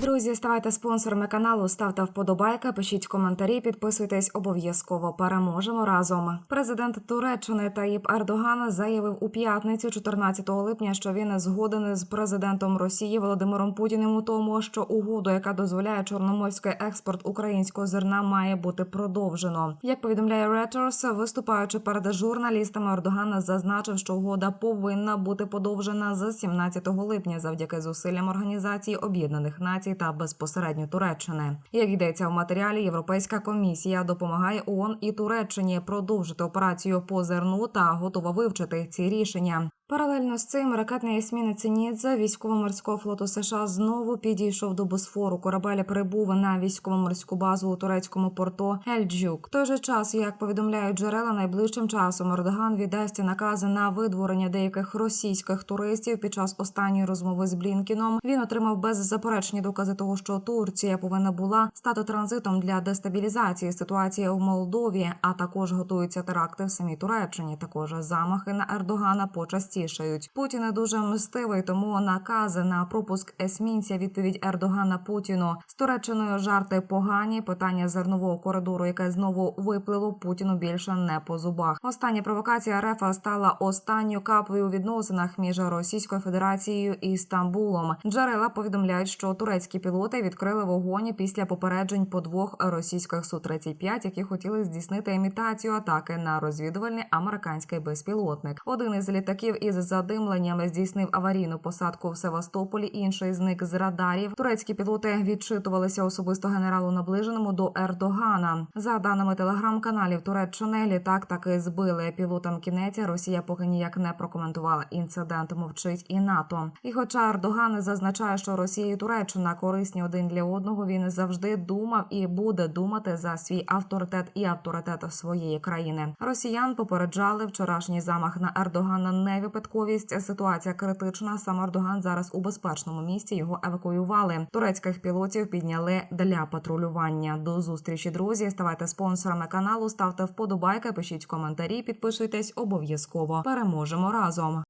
Друзі, ставайте спонсорами каналу, ставте вподобайки, пишіть коментарі, підписуйтесь обов'язково. Переможемо разом. Президент Туреччини Таїп Ердоган заявив у п'ятницю, 14 липня, що він згоден з президентом Росії Володимиром Путіним у тому, що угоду, яка дозволяє чорноморський експорт українського зерна, має бути продовжено. Як повідомляє Reuters, виступаючи перед журналістами, Ердоган зазначив, що угода повинна бути подовжена з 17 липня завдяки зусиллям Організації Об'єднаних Націй та безпосередньо Туреччини. Як йдеться в матеріалі, Європейська комісія допомагає ООН і Туреччині продовжити операцію по зерну та готова вивчити ці рішення. Паралельно з цим ракетний есмінець Нідза військово-морського флоту США знову підійшов до Босфору. Корабель прибув на військово-морську базу у турецькому порту Ельджук. В той же час, як повідомляють джерела, найближчим часом Ердоган віддасть накази на видворення деяких російських туристів під час останньої розмови з Блінкіном. Він отримав беззаперечні докази того, що Турція повинна була стати транзитом для дестабілізації ситуації в Молдові, а також готуються теракти в самій Туреччині. Також замахи на Ердогана почастішають. Путін дуже мстивий, тому накази на пропуск есмінця відповідь Ердогана Путіну з Туреччиною жарти погані. Питання зернового коридору, яке знову виплило Путіну більше не по зубах. Остання провокація РФ стала останньою каплею у відносинах між Російською Федерацією і Стамбулом. Джерела повідомляють, що турецькі пілоти відкрили вогонь після попереджень по двох російських су 35 які хотіли здійснити імітацію атаки на розвідувальний американський безпілотник. Один із літаків із задимленнями здійснив аварійну посадку в Севастополі. Інший зник з радарів. Турецькі пілоти відчитувалися особисто генералу наближеному до Ердогана. За даними телеграм-каналів Туреччини, літак таки збили пілотам кінець. Росія поки ніяк не прокоментувала інцидент. Мовчить і НАТО. І, хоча Ердоган зазначає, що Росія і Туреччина корисні один для одного, він завжди думав і буде думати за свій авторитет і авторитет своєї країни. Росіян попереджали вчорашній замах на Ердогана не випадковість. Ситуація критична. Сам Ердоган зараз у безпечному місці його евакуювали. Турецьких пілотів підняли для патрулювання. До зустрічі, друзі. Ставайте спонсорами каналу, ставте вподобайки, пишіть коментарі, підписуйтесь обов'язково. Переможемо разом.